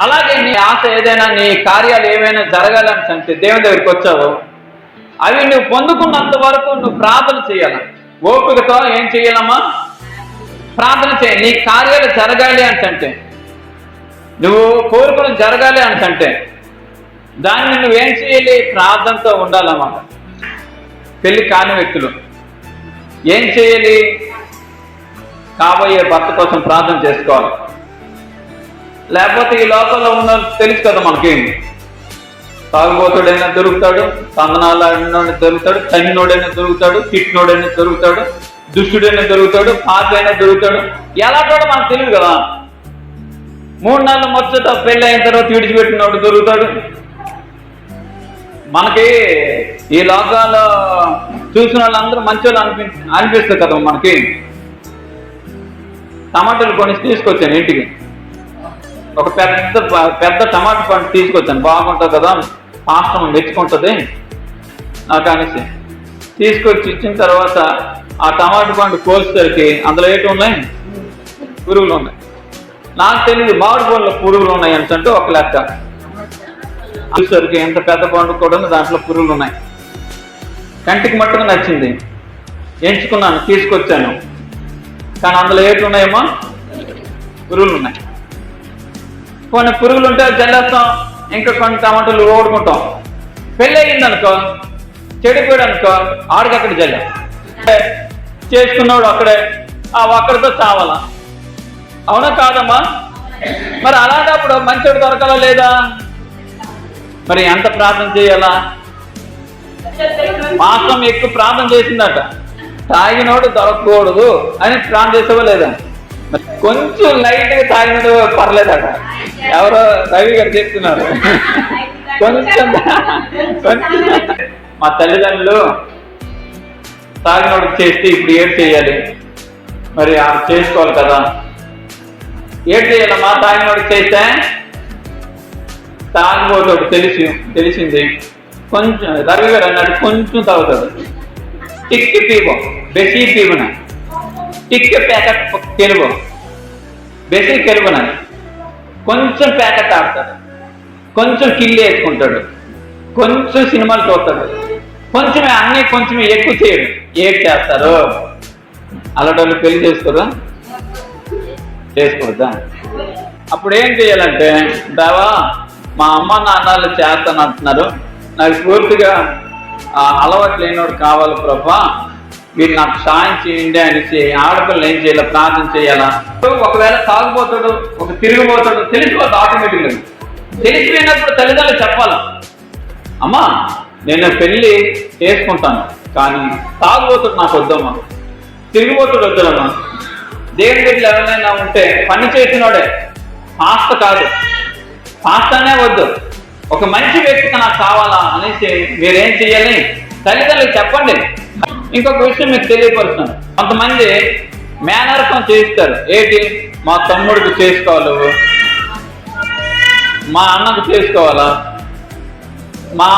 అలాగే నీ ఆశ ఏదైనా నీ కార్యాలు ఏమైనా జరగాలని అంటే దేవుని దగ్గరికి వచ్చావు. అవి నువ్వు పొందుకున్నంత వరకు నువ్వు ప్రార్థన చేయాలి. ఓపికతో ఏం చేయాలమ్మా? ప్రార్థన చేయ. నీ కార్యాలు జరగాలి అంటే నువ్వు కోరుకుని జరగాలి అంటే దాన్ని నువ్వేం చేయాలి? ప్రార్థనతో ఉండాలన్నమాట పెళ్ళి కాని వ్యక్తులు. ఏం చేయాలి? కాబోయే భర్త కోసం ప్రార్థన చేసుకోవాలి. లేకపోతే ఈ లోకంలో ఉన్న తెలుసు కదా మనకి. తాగుబోతుడైనా దొరుకుతాడు సందనాలు దొరుకుతాడు తన్నినోడైనా దొరుకుతాడు తిట్టినోడైనా దొరుకుతాడు దుష్టుడైనా దొరుకుతాడు పాతైనా దొరుకుతాడు. ఎలా కూడా మనకు తెలియదు కదా. మూడు నెలల మొచ్చట పెళ్ళి అయిన తర్వాత విడిచిపెట్టినోడు దొరుకుతాడు. మనకి ఈ లోకాల్లో చూసిన వాళ్ళందరూ మంచి వాళ్ళు అనిపి అనిపిస్తుంది కదా మనకి. టమాటాలు కొని తీసుకొచ్చాను ఇంటికి. ఒక పెద్ద పెద్ద టమాటా పండు తీసుకొచ్చాను. బాగుంటుంది కదా పాస్తం మెచ్చుకుంటుంది నాకు అనేసి. తీసుకొచ్చి ఇచ్చిన తర్వాత ఆ టమాటా పండు కోసేసరికి అందులో ఏంటి ఉన్నాయి? పురుగులు ఉన్నాయి. నాకు తెలియదు మామిడి పండ్లో పురుగులు ఉన్నాయి అంటే ఒక లెక్క. చూసరికి ఎంత పెద్ద పండు కూడా దాంట్లో పురుగులు ఉన్నాయి. కంటికి మట్టుకు నచ్చింది. ఎంచుకున్నాను తీసుకొచ్చాను. కానీ అందులో ఏంటి ఉన్నాయేమో పురుగులు ఉన్నాయి. కొన్ని పురుగులు ఉంటే చల్లేస్తాం ఇంకా కొన్ని టమాటాలు ఓడుకుంటాం పెళ్ళి అయ్యింది అనుకో చెడిపోయాడు అనుకో ఆడికి అక్కడ జల్లాం చేసుకున్నాడు అక్కడే ఆ ఒక్కడితో చావాలా? అవునా కాదమ్మా? మరి అలాంటప్పుడు మంచోడు దొరకాలా లేదా? మరి ఎంత ప్రార్థన చేయాలా? మాసం ఎక్కువ ప్రార్థన చేసిందట. తాగినోడు దొరకకూడదు అని ప్రార్థన చేసేవా లేదా కొంచెం లైట్గా తాగినట్టు పర్లేదట. ఎవరో రవి గారు చెప్తున్నారు. కొంచెం కొంచెం మా తల్లిదండ్రులు తాగినోడు చేస్తే ఇప్పుడు ఏం చేయాలి? మరి ఆ చేసుకోవాలి కదా. ఏం చేయాలమ్మా తాగినోడు చేస్తే తాగిపోతాడు తెలిసి తెలిసింది. కొంచెం రవి గారు అన్నాడు కొంచెం తాగుతాడు. టిక్కి పీవ బెసీ పీవన టిక్కి ప్యాకెట్ కెలువ బెసి కెలువన కొంచెం ప్యాకెట్ ఆడతాడు. కొంచెం కిల్లి వేసుకుంటాడు. కొంచెం సినిమాలు చూస్తాడు. కొంచెమే అన్నీ కొంచెం ఎక్కువ చేయడు. ఏం చేస్తారు? అలాంటి పెళ్ళి చేసుకోరా? చేసుకోవద్దా? అప్పుడు ఏం చేయాలంటే బావా మా అమ్మ నాన్నలు చేస్తాను అంటున్నారు నాకు పూర్తిగా ఆ, అలవాటు లేనివాడు కావాలి ప్రభా. మీరు నాకు సాయం చేయండి అనేసి ఆడపిల్లలు ఏం చేయాలి? ప్రార్థన చేయాలా? ఒకవేళ తాగుపోతాడు ఒక తిరిగిపోతాడు తెలిసిపోతుంది ఆటోమేటిక్గా తెలిసిపోయినప్పుడు తల్లిదండ్రులు చెప్పాలి? అమ్మా నేను పెళ్ళి చేసుకుంటాను కానీ తాగుబోతుడు నాకు వద్దమ్మా. తిరిగిపోతుడు వద్దులమ్మా దేవుడి దగ్గర ఎవరైనా ఉంటే పని చేసినోడే. పాస్త కాదు. పాస్తానే వద్దు. ఒక మంచి వ్యక్తి నాకు కావాలా అనేసి మీరేం చేయాలి తల్లిదండ్రులకు చెప్పండి. ఇంకొక విషయం మీకు తెలియపరుస్తాను. కొంతమంది మేనరకం చేయిస్తారు. ఏంటి? మా తమ్ముడికి చేసుకోవాలి మా అన్నకు చేసుకోవాలా? మా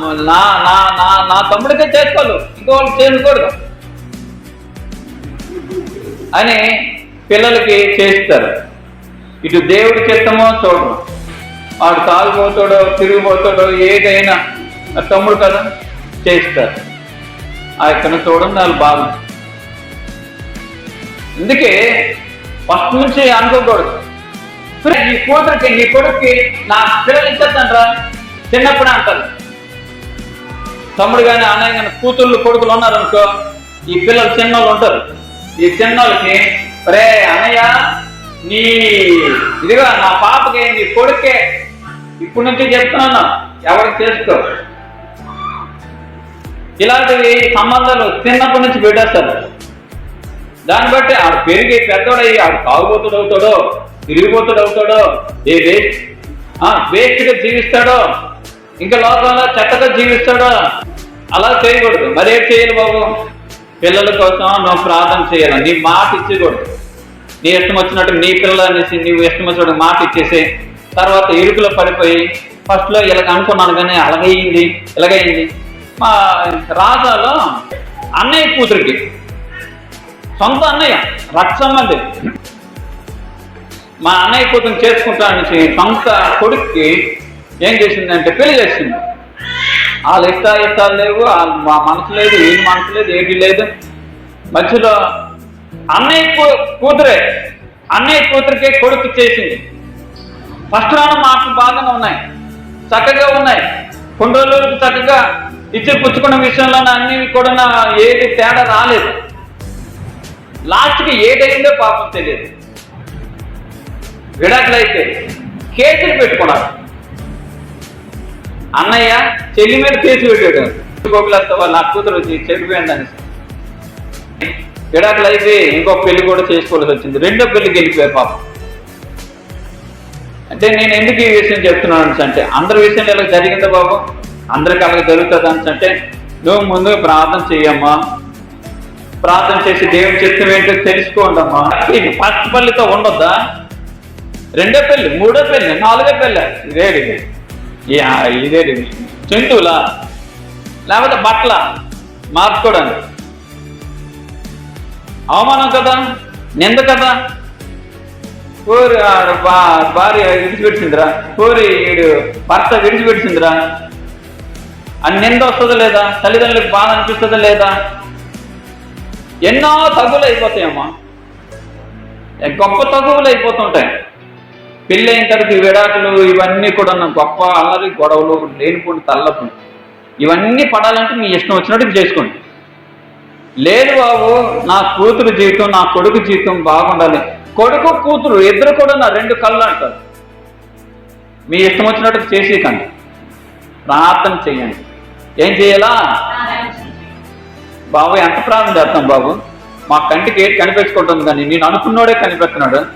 నా నా నా నా తమ్ముడికే చేసుకోవాలి ఇంకో చేసుకోడు అని పిల్లలకి చేస్తారు ఇటు దేవుడి చిత్తమో చూడడం వాడు తాగుపోతాడో తిరిగిపోతాడో ఏదైనా ఆ తమ్ముడు కదా చేస్తారు ఆ యొక్క చూడడం వాళ్ళు బాగుంది అందుకే ఫస్ట్ నుంచి అనుకోకూడదు. నీ కూతురికి నీ కొడుక్కి నా పిల్లలు ఇచ్చేస్తానరా చిన్నప్పుడు అంటారు. తమ్ముడు కానీ అన్నయ్య కానీ కూతుళ్ళు కొడుకులు ఉన్నారు అనుకో ఈ పిల్లలు చిన్నోళ్ళు ఉంటారు. ఈ చిన్నోళ్ళకి రే అన్నయ్య నీ ఇదిగా నా పాపకి నీ కొడుకే ఇప్పటి నుంచి చెప్తున్నాను ఎవరికి చేసుకో. ఇలాంటివి సంబంధాలు చిన్నప్పటి నుంచి పెట్టేస్తారు. దాన్ని బట్టి ఆడు పెరిగి పెద్దోడయ్యి ఆడు తాగుబోతుడు అవుతాడో తిరిగిపోతుడు అవుతాడో ఏ వేస్ట్ వేస్ట్గా జీవిస్తాడో ఇంకా లోకంలో చెత్తగా జీవిస్తాడో అలా చేయకూడదు. మరి ఏం చేయాలి బాబు? పిల్లల కోసం నువ్వు ప్రార్థన చేయాలి. నీ మాట ఇచ్చేకూడదు. నీ ఇష్టం వచ్చినట్టు నీ పిల్లలు అనేసి నీవు ఇష్టం వచ్చినట్టు మాట ఇచ్చేసి తర్వాత ఇరుకులో పడిపోయి ఫస్ట్లో ఇలాగ అనుకున్నాను కానీ అలాగయింది ఇలాగైంది మా రాజాలో అన్నయ్య కూతురికి. సొంత అన్నయ్య రక్త సంబంధి మా అన్నయ్య కూతురు చేసుకుంటానికి సొంత కొడుక్కి ఏం చేసిందంటే పెళ్ళి చేసింది. వాళ్ళ ఇష్టాలు ఇష్టాలు లేవు మా మనసు లేదు వీళ్ళ మనసు లేదు ఏది లేదు. మధ్యలో అన్నయ్య కూ- కూతురే అన్నయ్య కూతురికే కొడుకు చేసింది. ఫస్ట్ రాను మాటలు బాగానే ఉన్నాయి చక్కగా ఉన్నాయి. కొన్ని రోజులకు చక్కగా ఇద్దరు పుచ్చుకున్న విషయంలో అన్ని కూడా నా ఏది తేడా రాలేదు. లాస్ట్కి ఏదైందో పాపం తెలియదు. విడాకులైతే కేసులు పెట్టుకున్నారు. అన్నయ్య చెల్లి మీద కేసు పెట్టాడు. గోకులస్తావా నా కూతురు వచ్చి చెడిపోయాడు అని. విడాకులు అయితే ఇంకో పెళ్ళి కూడా చేసుకోవాల్సి వచ్చింది. రెండో పెళ్ళికి వెళ్ళిపోయారు పాపం. అంటే నేను ఎందుకు ఈ విషయం చెప్తున్నాను అంటే అందరి విషయంలో ఇలా జరిగిందా బాబు? అందరికి అలాగే జరుగుతుంది అని అంటే నువ్వు ముందు ప్రార్థన చెయ్యమ్మా ప్రార్థన చేసి దేవుని చిత్తం ఏంటో తెలుసుకోండమ్మా. ఇది ఫస్ట్ పల్లితో ఉండొద్దా? రెండో పెళ్ళి మూడో పెళ్ళి నాలుగో పెళ్ళి ఇదేది ఇదేడి ఇదేది జంతువులా? లేకపోతే బట్టల? మార్చుకోవడానికి. అవమానం కదా? నింద కదా? కోరి భార్య విడిచిపెట్టిందిరా. ఊరి ఈడు భర్త విడిచిపెట్టిందిరా. అని నింద వస్తుందా లేదా? తల్లిదండ్రులకు బాధ అనిపిస్తుందా లేదా? ఎన్నో తగులు అయిపోతాయమ్మా గొప్ప తగువులు అయిపోతుంటాయి. పెళ్ళి అయిన తర్వాత ఈ విడాకులు ఇవన్నీ కూడా నా గొప్ప అల్లరి గొడవలు లేనిపోయిన తల్లపు ఇవన్నీ పడాలంటే మీ ఇష్టం వచ్చినట్టు చేసుకోండి. లేదు బాబు నా కూతురు జీవితం నా కొడుకు జీవితం బాగుండాలి. కొడుకు కూతురు ఇద్దరు కూడా నా రెండు కళ్ళు అంటారు. మీ ఇష్టం వచ్చినట్టు చేసేకండి ప్రార్థన చేయండి. ఏం చేయాలా? బాబు ఎంత ప్రార్థన చేస్తాం బాబు? మా కంటికి ఏది కనిపించుకుంటుంది కానీ నేను అనుకున్నోడే కనిపెడుతున్నాడు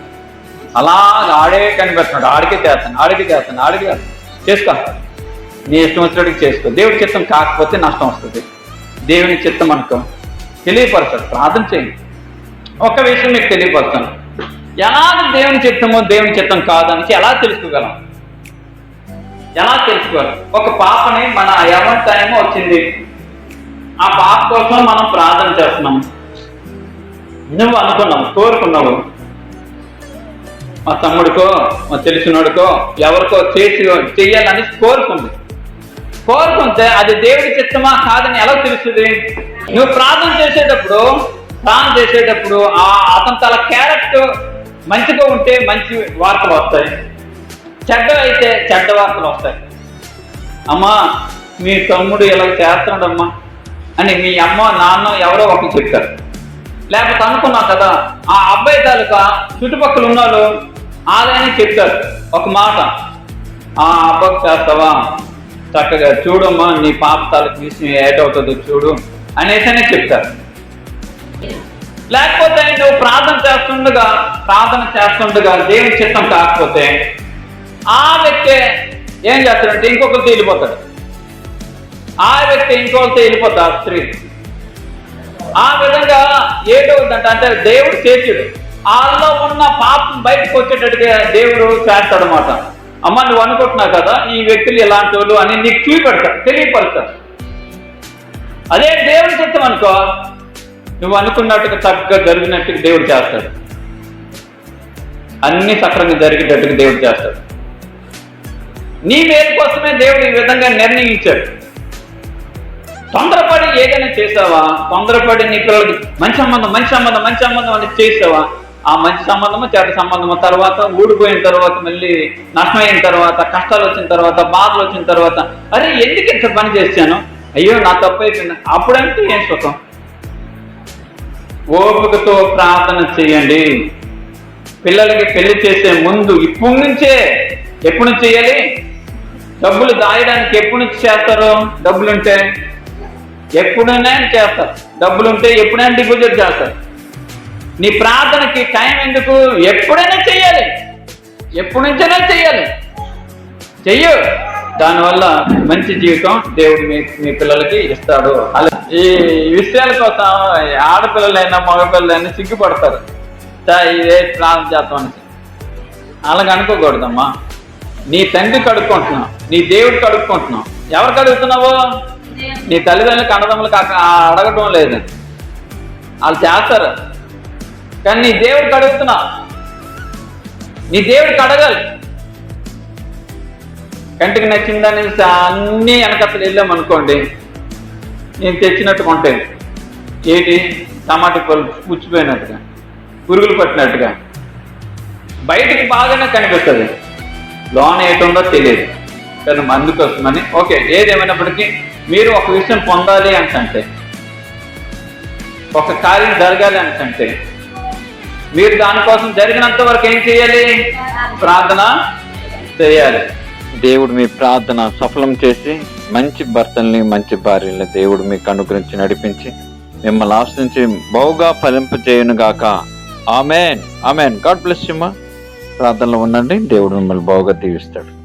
అలా ఆడే కనిపెడుతున్నాడు ఆడికే చేస్తాను ఆడికి చేస్తాను ఆడికి చేస్తాను. చేసుకో. నీ ఇష్టం వచ్చినట్టుగా చేసుకో. దేవుడి చిత్తం కాకపోతే నష్టం వస్తుంది. దేవుని చిత్తం అనుకో. తెలియపరచాడు ప్రార్థన చేయండి ఒక విషయం మీకు తెలియపరుస్తాను. ఎలా దేవుని చిత్తమో దేవుని చిత్తం కాదని ఎలా తెలుసుకోగలం? ఎలా తెలుసుకోవాలి? ఒక పాపని మన ఎవరి టైం వచ్చింది. ఆ పాప కోసం మనం ప్రార్థన చేస్తున్నాం. నువ్వు అనుకున్నావు కోరుకున్నావు. మా తమ్ముడికో మా తెలిసినోడికో ఎవరికో చేసి చెయ్యాలని కోరుకుంది. కోరుకుంటే అది దేవుడి చిత్తమా కాదని ఎలా తెలుస్తుంది? నువ్వు ప్రార్థన చేసేటప్పుడు ప్రార్థన చేసేటప్పుడు ఆ అతని తల క్యారెక్టర్ మంచిగా ఉంటే మంచి వార్తలు వస్తాయి. చెడ్డ అయితే చెడ్డ వార్తలు వస్తాయి. అమ్మా మీ తమ్ముడు ఇలా చేస్తున్నాడమ్మా అని మీ అమ్మ నాన్న ఎవరో ఒకరు చెప్తారు. లేకపోతే అనుకున్నాం కదా ఆ అబ్బాయి తాలూకా చుట్టుపక్కల ఉన్నోళ్ళు ఆదాయని చెప్తారు. ఒక మాట ఆ అబ్బాయి చేస్తావా? చక్కగా చూడమ్మా నీ పాప తాలూకు విషయం ఏటవుతుందో చూడు అనేసనే చెప్తారు. లేకపోతే నువ్వు ప్రార్థన చేస్తుండగా ప్రార్థన చేస్తుండగా దేవుని చిత్తం కాకపోతే ఆ వ్యక్తి ఏం చేస్తాడంటే ఇంకొకరితో వెళ్ళిపోతాడు ఆ వ్యక్తి ఇంకొకరితో వెళ్ళిపోతాడు స్త్రీ. ఆ విధంగా ఏటవుతుందంటే అంటే దేవుడు చేతుడు వాళ్ళలో ఉన్న పాపం బయటకు వచ్చేటట్టుగా దేవుడు చేస్తాడు అనమాట అమ్మ నువ్వు అనుకుంటున్నావు కదా ఈ వ్యక్తులు ఇలాంటి వాళ్ళు అని నీకు చూపెడతాడు తెలియపడతాడు అదే దేవుడు చిత్తం అనుకో నువ్వు అనుకున్నట్టుగా చక్కగా జరిగినట్టుగా దేవుడు చేస్తాడు. అన్ని సక్రంగా జరిగేటట్టుగా దేవుడు చేస్తాడు. నీ మేలు కోసమే దేవుడు ఈ విధంగా నిర్ణయించాడు. తొందరపడి ఏదైనా చేసావా? తొందరపడి నీ పిల్లలకి మంచి సంబంధం మంచి సంబంధం మంచి సంబంధం అని చేసావా? ఆ మంచి సంబంధము చెడ్డ సంబంధము తర్వాత ఊడిపోయిన తర్వాత మళ్ళీ నష్టమైన తర్వాత కష్టాలు వచ్చిన తర్వాత బాధలు వచ్చిన తర్వాత అరే ఎందుకు ఇంత పని చేశాను? అయ్యో నా తప్పు అయిపోయింది. అప్పుడంటే ఏం సుఖం? ఓపికతో ప్రార్థన చేయండి. పిల్లలకి పెళ్ళి చేసే ముందు ఇప్పుడు నుంచే ఎప్పుడు నుంచి చేయాలి? డబ్బులు దాయడానికి ఎప్పుడు నుంచి చేస్తారు? డబ్బులుంటే ఎప్పుడైనా చేస్తారు. డబ్బులుంటే ఎప్పుడైనా డిపాజిట్ చేస్తారు. నీ ప్రార్థనకి టైం ఎందుకు? ఎప్పుడైనా చెయ్యాలి. ఎప్పటి నుంచైనా చెయ్యాలి. చెయ్యు. దానివల్ల మంచి జీవితం దేవుడు మీ మీ పిల్లలకి ఇస్తాడు. అలా ఈ విషయాల కోసం ఆడపిల్లలైనా మగపిల్లలైనా సిగ్గుపడతారు. ఇదే ప్రార్థన చేస్తామని అలాగ అనుకోకూడదమ్మా నీ తండ్రి కడుక్కుంటున్నావు నీ దేవుడు కడుక్కుంటున్నావు ఎవరు కడుగుతున్నావు నీ తల్లిదండ్రులకు అన్నదమ్ములకు అడగటం లేదు. వాళ్ళు చేస్తారు. కానీ నీ దేవుడు కడుగుతున్నావు నీ దేవుడికి అడగాలి. కంటికి నచ్చిందని అన్నీ వెనకత్తలు వెళ్ళాం అనుకోండి నేను తెచ్చినట్టు కొంటాను ఏంటి? టమాటా పళ్ళు పుచ్చిపోయినట్టుగా పురుగులు పట్టినట్టుగా. బయటికి బాగానే కనిపిస్తుంది. లోన ఏటుందో తెలియదు. కానీ అందుకోసమని ఓకే ఏదేమైనప్పటికీ మీరు ఒక విషయం పొందాలి అంటే ఒక కార్యం జరగాలి అంటే మీరు దానికోసం జరిగినంత వరకు ఏం చేయాలి? ప్రార్థన చేయాలి. దేవుడు మీ ప్రార్థన సఫలం చేసి మంచి భర్తల్ని మంచి భార్యల్ని దేవుడు మీకు అనుగ్రహించి నడిపించి మిమ్మల్ని ఆశ్రయించి బహుగా ఫలింపజేయను గాక. Amen. Amen. God bless you ప్రార్థనలో ఉండండి. దేవుడు మిమ్మల్ని బాగా దీవిస్తాడు.